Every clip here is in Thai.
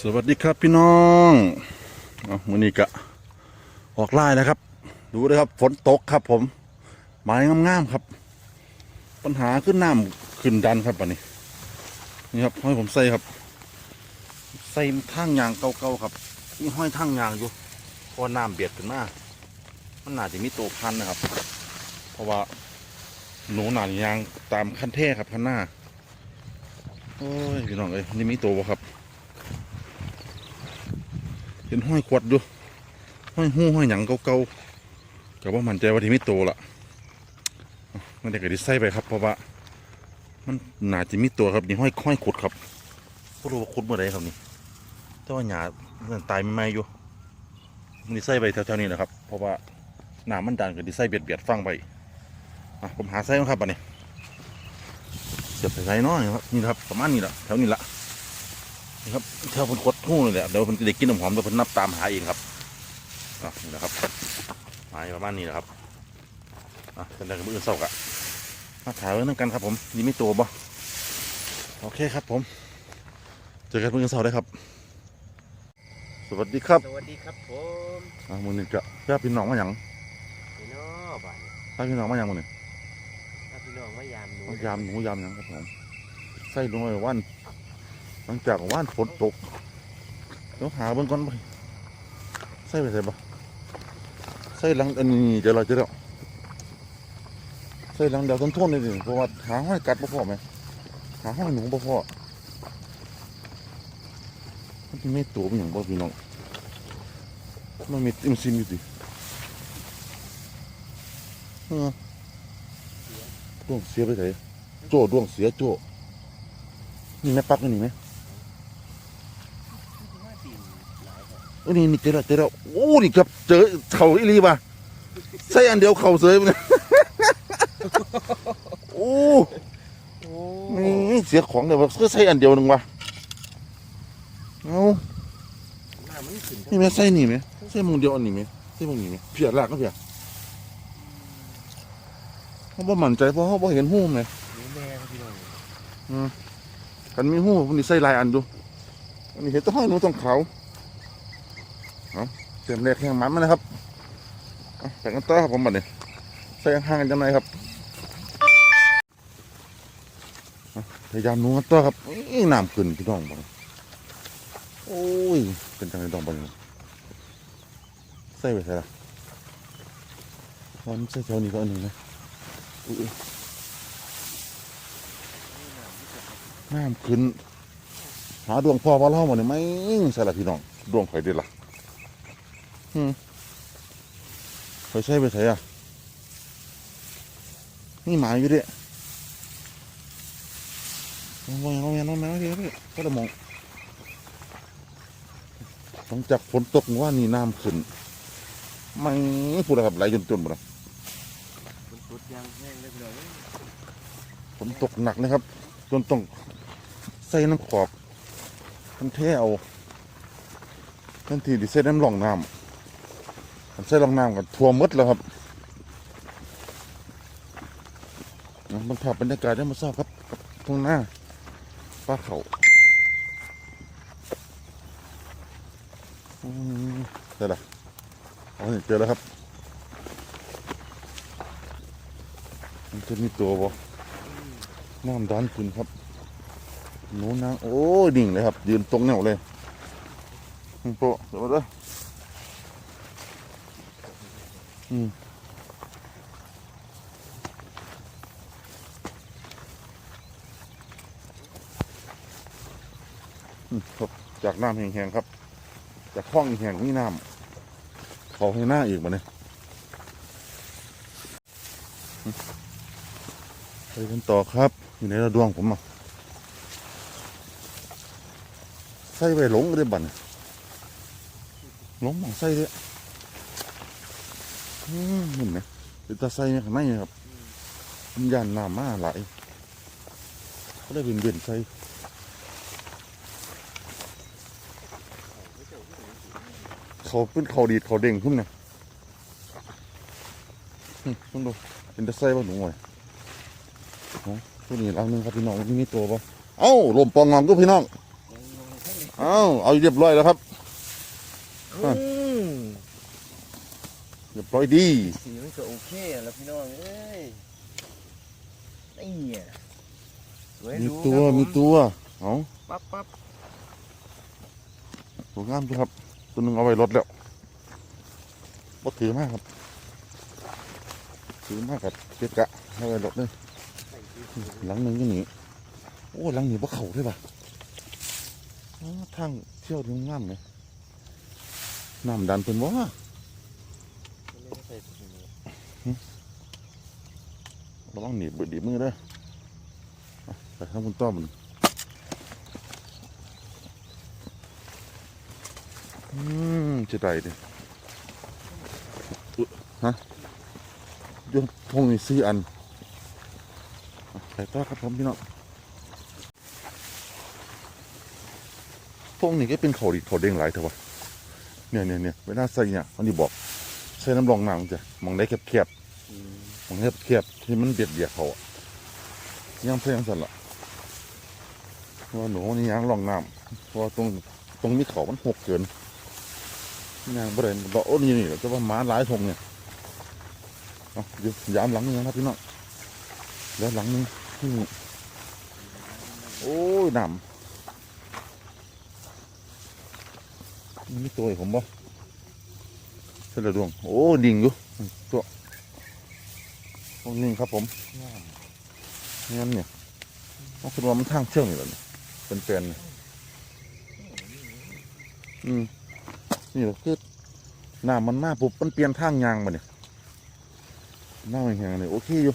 สวัสดีครับพี่น้องเอามือนี้กะออกไล่นะครับ ดูเลยครับฝนตกครับผมไม้งามๆครับ ปัญหาขึ้นน้ำขึ้นดันครับวันนี้ นี่ครับห้อยผมใส่ครับ ใส่ทางยางเก่าๆครับนี่ห้อยทางยางอยู่เพราะน้ำเบียดขึ้นมามันน่าจะมีตัวพันนะครับ เพราะว่าหนูหนานยางตามคันเท่ครับคันหน้าโอ้ยพี่น้องเอ้ยนี่มีตัวบ่ครับ เห็นห้อยขวดอยู่ห้อยหู้ห้อยหยังเก่าๆแต่ว่ามันใจว่าที่ไม่โตละมันได้กระดิใส่ไปครับเพราะว่ามันหนาจะมีตัวครับนี่ห้อยห้อยขุดครับก็รู้ว่าขุดเมื่อไรครับนี่แต่ว่าหยามันตายไม่ไม่อยู่มันดิใส่ไปแถวๆนี้แหละครับ เพราะว่าหนามันดันกับดิใส่เบียดเบียดฟังไปอะผมหาใส่ครับอันนี้เสียบใส่น้อยครับนี่ครับประมาณนี้แหละแถวนี้ละนี่ครับแถ้าเพิ่นคด หู้เลยแหละเดี๋ยวเพิ่นจะได้กินน้ำหอมเดี๋ยวเพิ่นนับตามหาเองครับอะนี่นะครับหมายประมาณนี้นะครับอะเป็นได้กับมืออื่นเศร้ากะมาถ่ายไว้นั่งกันครับ ผมนี่ไม่ตัวบ่โอเคครับ ผมเจอกันมืออื่นเศร้าได้ครับ สวัสดีครับสวัสดีครับผมอะมือหนึ่งกะพี่พี่น้องมาหยังพี่น้องบ้านนี้พี่พี่น้องมาหยังมือหนึ่งถ้าพี่น้องมายามหนูมายามหนูยามหยังครับผมใส่ลงไปวันหลังจากว่านฝนตก เดี๋ยวหาเบิ่งก่อนไปใส่ไปใส่บ่ใส่หลังอันนี้เดี๋ยวเราจะเดี๋ยวใส่หลังเดี๋ยวต้นทุ่นเลยดิเพราะว่าหาห้อยกัดบ่พอไหมหาห้อยหนูบ่พอมันไมีตัวเป็นอย่างบ่พี่น้องมันมีติมซิมอยู่ดิเออดวงเสียไปไหนโจ้ดวงเสียโจ้นี่แม่ปักอันนี่ไหม มาตีนหลายครับ เอ้ย นี่นี่เจอแล้วเจอแล้วโอ้นี่ครับเจอเข่าอีหลีป่ะใส่อันเดียวเข่าเสยไปเลยโอ้โอ้นี่เสียของเดี๋ยวก็ใส่อันเดียวหนึ่งวะเอาหน้ามันขึ้นนี่ไหมใส่นี่ไหมใส่มงเดียวอันนี้ไหมใส่มงนี้ไหมเพียรลากก็เพียเขาบ่มั่นใจเพราะเขาบ่เห็นหูไหมหนูแดงพี่น้องกันมีหูมันนี่ใส่ลายอันดูอันนี้เห็นต้องห้หนูต้องเขา เตรียมแรกแข่งมันมานะครับแต่งกันต่อครับผมบัดนี้ใส่ห่างกันจังไรครับพยายามนูกันต่อครับอีน้ำขึ้นพี่น้องบัดโอ้ย เป็นจังไรดองบัดนี้ใส่ไปใส่ละมันใส่เท่านี้ก็อันหนึงนะน้ำขึ้น หาดวงพ่อพ่อเล่ามาเนี่ยไหมใส่ละพี่น้อง ดวงไฟเด็ดละ อืมไปใส่ไปใส่อะ นี่หมาอยู่เด้มองมองมองมองแมองเดี๋ยวก็ได้มองหลังจากฝนตกว่านี่น้ำขึ้นไม่พูดนะครับไหลจนจนหมดละมันสุดยางแห้งเลยพี่น้องเอ้ยฝนตกหนักนะครับ จนต้องใส่น้ำขอบมันเท่เอาทันทีที่ใส่น้ำรองน้ำมัน ใส่รองน้ำกันทั่วมดแล้วครับนะบรรภาพบรรยากาศได้มาทราบครับตรงหน้าป้าเขาอืมได้ละอ๋อนี่เจอแล้วครับ มันจะมีตัวบ่น้ำดันขึ้นครับหนูนางโอ้ยดิ่งเลยครับ ยืนตรงแนวเลยโปะเดี๋ยวมาเด้อ อืมครับจากน้ำแห้งๆครับ จากห้องแห้งนี่น้ำเขาให้หน้าอีกมาเนี่ยไปกันต่อครับ อยู่ในระดวงผมอะใส่ไปหลงก็ได้บันหลงหมองใส่เลย เห็นไหมเป็นตาใส่ข้างในครับมันยานน้ำมาไหลายก็ได้เป็นเบียนใส่เขาเป็นเขาดีดเขาเด้งขึ้นเนี่ยอืมต้องดูเป็นตาใส่ป่ะหนูไว้โอ้ตัวนี้เราหนึ่งครับพี่น้องมันมีตัวป่ะเอ้าลมปองงอมก็พี่น้องยังยังแห้าเอาเรียบร้อยแล้วครับ รียบร้อยดีสีมันก็โอเคแล้วพี่น้องเอ้ยนี่อะสวยมีดูตัวครับผมีตัวเอาปั๊บปั๊บตัวงามจ้ะครับ ตัวหนึงเอาไว้รถแล้วบ่ถือมากครับ ถือมากกับเก็บกะเอาไว้รถเลยใส่สีหลังหนึ่งก็หนีโอ้หลังหนีบ่เข่าด้วยป่ะอ๋อทางเที่ยวถึงงามเลยน้ำดันเพิ่นว่า ไม่ได้ใส่สีนี้ ระวังหนีบดีมือเด้ออะไปทางคุณต้อมอืมจะได้ดิอุ๊ยฮะยกพงนี่สี่อันอะไปต่อครับผมพี่น้องพงนี่ก็เป็นเขาดีเขาเด้งหลายเถอะวะเนี่ยเนี่ยเนี่ยเวลาใส่เนี่ยมันนี่บอกใส่น้ำรองน้ำจ้ะมองได้แคบๆ มันเรียบเทียบที่มันเบียดเบียดเขาอะย่างเพื่อนสั่นละเพราะว่าหนูนี่ย่างลองน้ำเพราะว่าตรงตรงนี้เขามันหกเกินย่างบริเวณดอกโอ้นี่นี่จะว่าหมาหลายทงเนี่ยเอาเดี๋ยวยามหลังนึงนะครับพี่น้องแล้วหลังนึงนี่โอ้ยน้ำนี่มีตัวอีกผมบ่เสร็จแล้วดวงโอ้ดิ่งอยู่ตัว ตรงนี้ครับผมงามงั้นเนี่ยเอาคือว่ามันทางเชื่อมอยู่แล้วเนี่ยเป็นแปลนๆเนี่ยอืมนี่แหละคือน้ำมันมาปุ๊บมันเปลี่ยนทางยางมาเนี่ยน้ำมันแห้งเนี่ยโอเคอยู่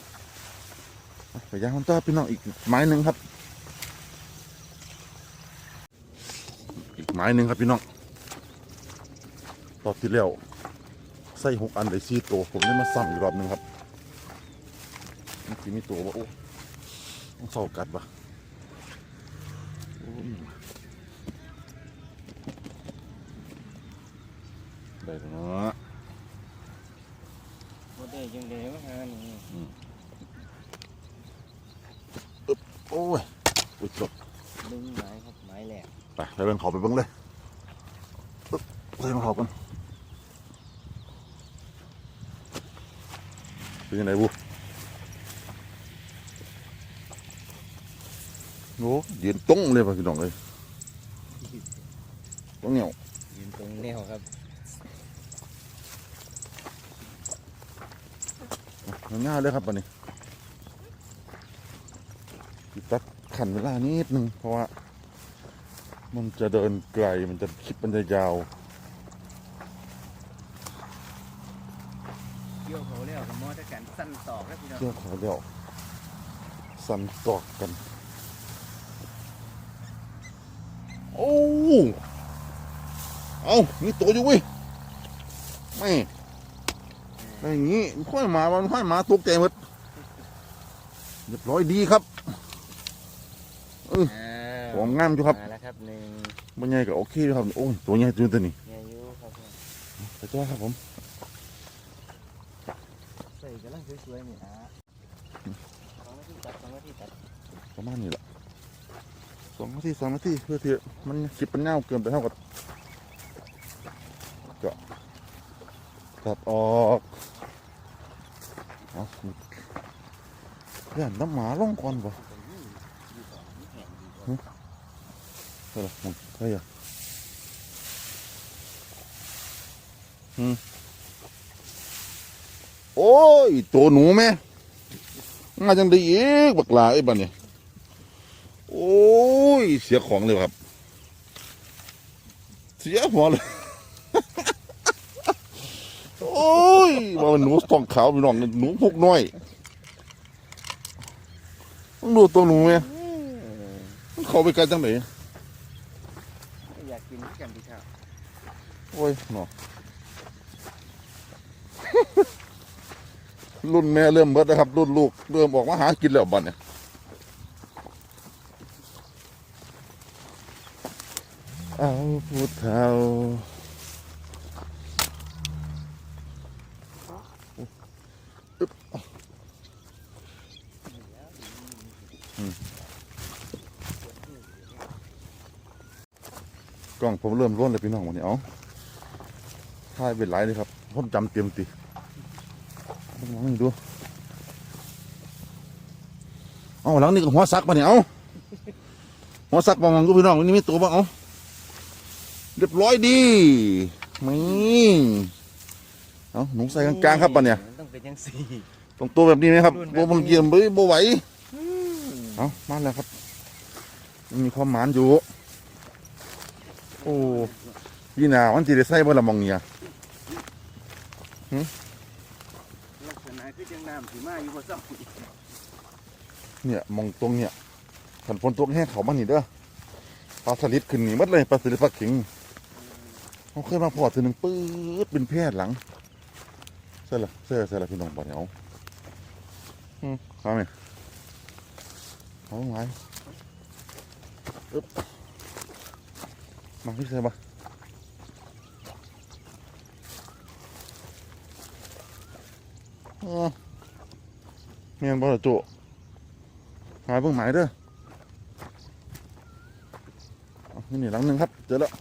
อะไปยางมันต่อพี่น้องอีกไม้หนึ่งครับ อีกไม้หนึ่งครับพี่น้องตอนที่แล้วใส่หกอันได้สี่ตัวผมได้มาซ้ำอีกรอบหนึ่งครับ มันสิมีตัวว่าโอ้ต้องเฝ้ากัดปะโอ้ยได้แล้วเนาะบ่ได้จังได๋มาหานี่โอ้ยอุ้ยจบดึงไม้ครับไม้แหลกไปไปเบิ่งเขาไปเบิ่งเลยปึ๊บไปเบิ่งเขากันเป็นยังไงบุโอ้ยืนตรงเลยป่ะ พี่น้องเลยตรงเหนียวยืนตรงแนวครับง่ายๆเลยครับวันนี้สิตัดขันเวลานิดนึงเพราะว่า มันจะเดินไกลมันจะคลิปมันจะยาวเกี่ยวเขาแล้วก็มอตะกันสั้นตอกแล้วพี่น้องเที่ยวขาเดียวสันตอกกัน โอ้เอามีตัวอยู่เว้ยไม่อะไรอย่างงี้มันค่อยมามันค่อยมาตกใจหมดเรียบร้อยดีครับอ้าวของงามอยู่ครับมาแล้วครับหนึ่งมันใหญ่ก็โอเคอยู่ครับโอ้ยตัวใหญ่ตัวนี้เนี่ยอยู่ครับผมไปจ้าครับผมใส่กำลังสวยๆนี่นะสองนาทีตัดสองนาทีตัดประมาณนี้แหละ สองนาทีสามนาทีเพื่อที่มันคลิปมันเงาวเกินไปเท่ากับก็ตัดออกเอาเพื่อนน้ำหมาล่องก่อนป่ะตรงนี้อยู่ต่อเฮ้ยมึงเฮ้ยอะอืมโอ้ยตัวหนูแม่มาจังด้อีกบักลาไอ้บันเนี่ย โอ้ย เสียของเลยครับ เสียหัวเลย โอ้ยว่ามันหนูทองขาวพี่น้องหนูพวกน้อยต้องดูตัวหนูไหมมันเข้าไปไกลจังไหนอยากกินที่กันพี่ครับโอ้ยเนาะรุ่นแม่เริ่มเบิดนะครับ รุ่นลูกเริ่มออกมาหากินแล้วบัดเนี่ย เอาผู้เฒ่ากล้องผมเริ่มร่วนเลยพี่น้องวันนี้เอาถ่ายเป็นไรเลยครับผมจำเต็มติมองดูเอาหลังนี้ก็หัวซักมาเนี่ยเอาหัวซักบางงงก็พี่น้องวันนี้มีตัวบ้างเอา เรียบร้อยดีมีเอาหนูใส่กลางๆครับปะเนี่ยมันต้องเป็นยังสี่ ตรงตัวแบบนี้ไหมครับรุ่นโบแบบนี้มันเกี่ยมเบ้ยโบไหวเอามาแล้วครับมันมีความหมานอยู่ โอ้ยี่นาวันที่ได้ใส่บ่ละมองเนี่ยลักษณะคือจังน้ำสีมาอยู่บนเสาเนี่ยมองตรงเนี่ยขันฝนตกแห้งเขามันนี่เด้อปลาสลิดขึ้นนี่หมัดเลยปลาสลิดปลาขิง เขาเคยมาพอดทีหนึ่งปื๊ดเป็นแพทย์หลังใช่ละใช่ละใช่ละพี่น้องบอกเนี่ยเอาอืมเอาไหมเอาไงอึ๊บมาพี่เซ่บะอ๋อเมียนบอลจุหายเพิ่งหมายเด้อนี่นี่หลังหนึ่งครับ เจอแล้ว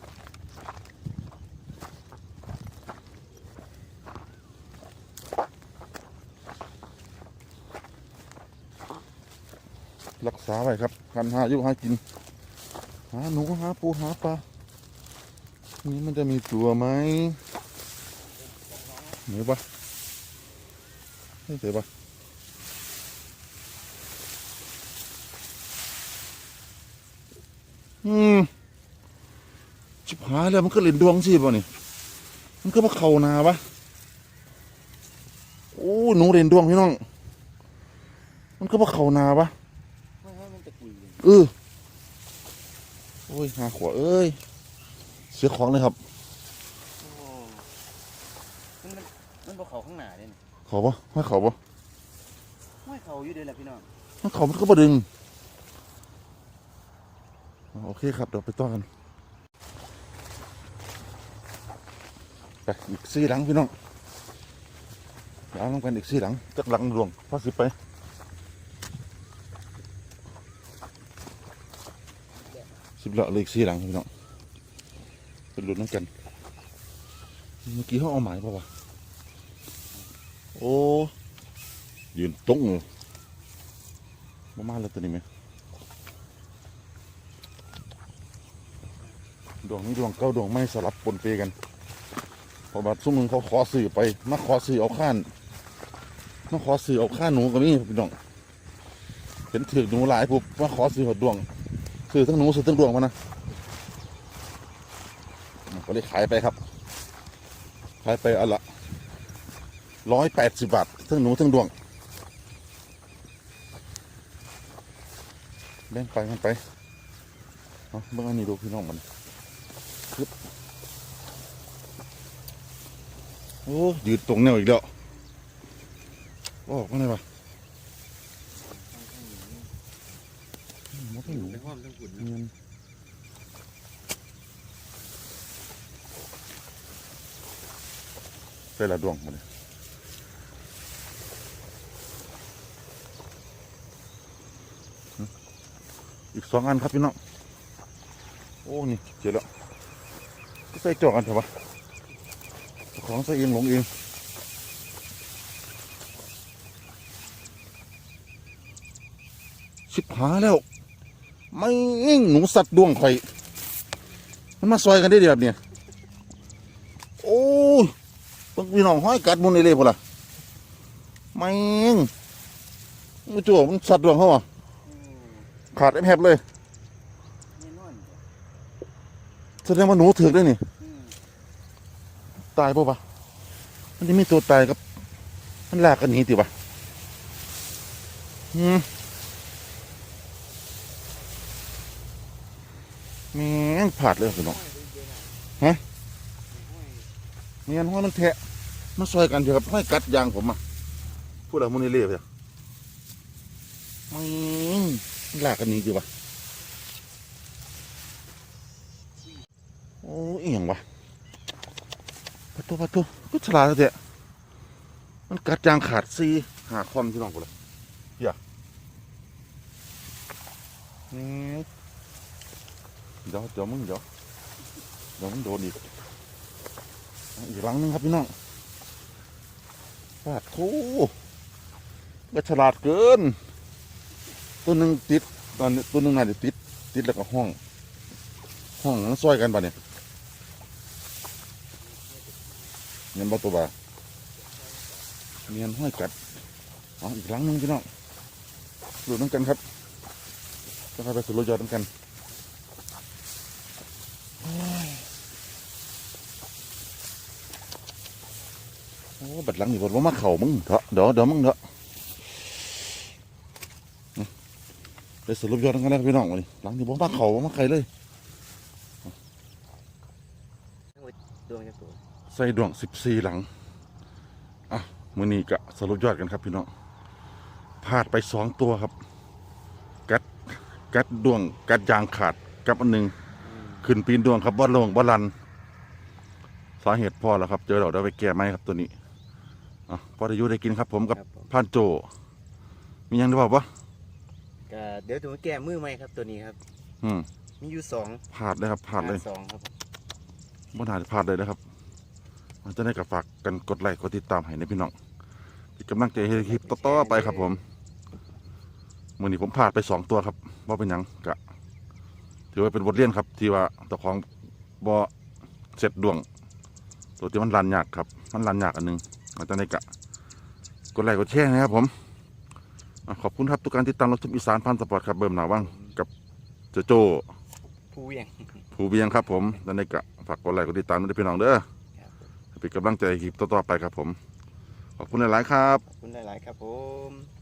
รักษาไว้ครับกันหายุหากิน หาหนูหาปูหาปลา นี่มันจะมีตัวไหมเหนือปะไม่เจอปะอืมชิบหายแล้วมันก็เล่นดวงสิป่ะนี่ มันก็มาเข่านาปะโอ้หนูเล่นดวงพี่น้อง มันก็มาเข่านาปะ ออโอ้ยหาขวาเอ้ย เสียของเลยครับโอ้มันมันมันบ่เขาข้างหน้าเลยนี่ขอปะไม่ขอปะไม่เขาอยู่เด้อล่ะพี่น้องถ้าขอมันก็มาดึงอ่าโอเคครับเดี๋ยวไปต่อกันไปอีกสี่หลังพี่น้องเดี๋ยวเอาลงกันอีกสี่หลังจักหลังดวงพอสิไป สิบละเลยสี่หลังพี่น้องเป็นรุ่นน้ำกัน เมื่อกี้เขาเอาหมายป่าวะโอ้ยืนตรงเลยมามาแล้วตัวนี้ไหมดวงนี้ดวงเก้าดวงไม่สลับปนเปกันพอบัดซุ่มมึงเขาขอสื่อไปมาขอสื่อเอาข้านมาขอสื่อเอาข้านหนูก็มีพี่น้องเห็นถือหนูหลายปุ๊บมาขอสื่อหดดวง สื่อทั้งหนูสื่อทั้งดวงมานะก็เลยขายไปครับ ขายไปอันละร้อยแปดสิบบาททั้งหนูทั้งดวงแบ่งไปกันไปเอาเบิ่งอันนี้ดูพี่น้องมันปึ๊บโอ้ยืดตรงแนวอีกแล้วออกมาเลยวะมันก็อยู่ทั้งความทั้งขุนเงินใส่ละดวงมาเลยอีกสองอันครับพี่น้อง โอ้ นี่เจอแล้วก็ใส่จอกกันเถอะวะเจ้าของใส่เองหลงเองชิบหายแล้ว ไม่หนูสัตว์ดวงข่อย มันมาซอยกันได้เดียวเนี่ยโอ้ยเพิ่งพี่น้องห้อยกัดมุนเลยพอละไม่งมจั่วมันสัตว์ดวงเขาอะขาดแอบเลยแน่นอนแสดงว่าหนูถือได้นี่ตายป่ปะมันจะมีตัวตายกับ มันลากกันหนีติปะอืม แม่งผาดเลยพี่น้องฮะเมียนห้อยมันแทะมาซอยกันเถอะครับห้อยกัดยางผมอะพูดอะไรมุนี่เรียบเลยม่งลากกันนี้จิวะโอ้ยอหย่างวะประตัวปะตัวก็ฉลาดเถอะมันกัดยางขาดซีหาคอนที่น้องกูเลยเหี้ยแม่ เดี๋ยวเดี๋ยวมึงเดี๋ยวเดี๋ยวมันโดนอีก อีกหลังหนึงครับพี่น้องปาดโถก็ฉลาดเกิน ตัวหนึ่งติดตอนตัวหนึ่งน่าจะติด ติดแล้วก็ห้อง ห้องนั้นซอยกันปะเนี่ยเงินบ่ตัวบ่าเนียนห้อยกัดเอาอีกหลังหนึงพี่น้องดูน้ำกันครับจะพาไปสุดรถยอดน้ำกันโอ้ยโอ้ บัดหลังนี่บดว่ามาเข่ามึงเถอะเดี๋ยวเดี๋ยวมึงเถอะนี่ไปสุดรถยอดน้ำกันแล้วพี่น้องวันนี้หลังนี่บ่มาเข่าบ่มาใครเลยดวงจะตัวใส่ดวงสิบสี่หลังอะมือนี้กะสรุปยอดกันครับพี่น้องพลาดไปสองตัวครับ กัดกัดดวง กัดยางขาดกับอันหนึ่งขึ้นปีนดวงครับบ่ลงบ่ลัน สาเหตุพอแล้วครับ เจอเราได้ไปแก้ไหมครับตัวนี้ อะพอได้อยุได้กินครับ ผมกับครับผม พานโจ มีหยังได้บอกปะก็เดี๋ยวตัวแก้มือไหมครับตัวนี้ครับ อืมมีอยู่สองพลาดเลยครับพลาดเลยหสองครับผมบ่น่าจะพลาดเลยนะครับมันจะได้กับฝากกันกดไลค์กดติดตามให้ในพี่น้องเป็นกำลังใจให้คลิปต่อๆไปครับผมมื่อนี้ผมพลาดไปสองตัวครับว่าเป็นหยังกะ ถือว่าเป็นบทเรียนครับ ที่ว่าเจ้าของบ่เสร็จดวง ตัวที่มันรันยากครับ มันรันยากอันหนึง มันจะได้กะกดไลค์กดแชร์นะครับผมอะขอบคุณครับทุกการติดตามรับชมอีสานพันสปอร์ตครับเบิ่มหนาว่างกับเจโจผู้เหวียงผู้เบียงครับผมแล้วในกะฝากกดไลค์กดติดตามด้วยพี่น้องเด้อครับผมเป็นกำลังใจให้คลิปต่อๆไปครับผม ขอบคุณหลายๆครับ ขอบคุณหลายๆครับผม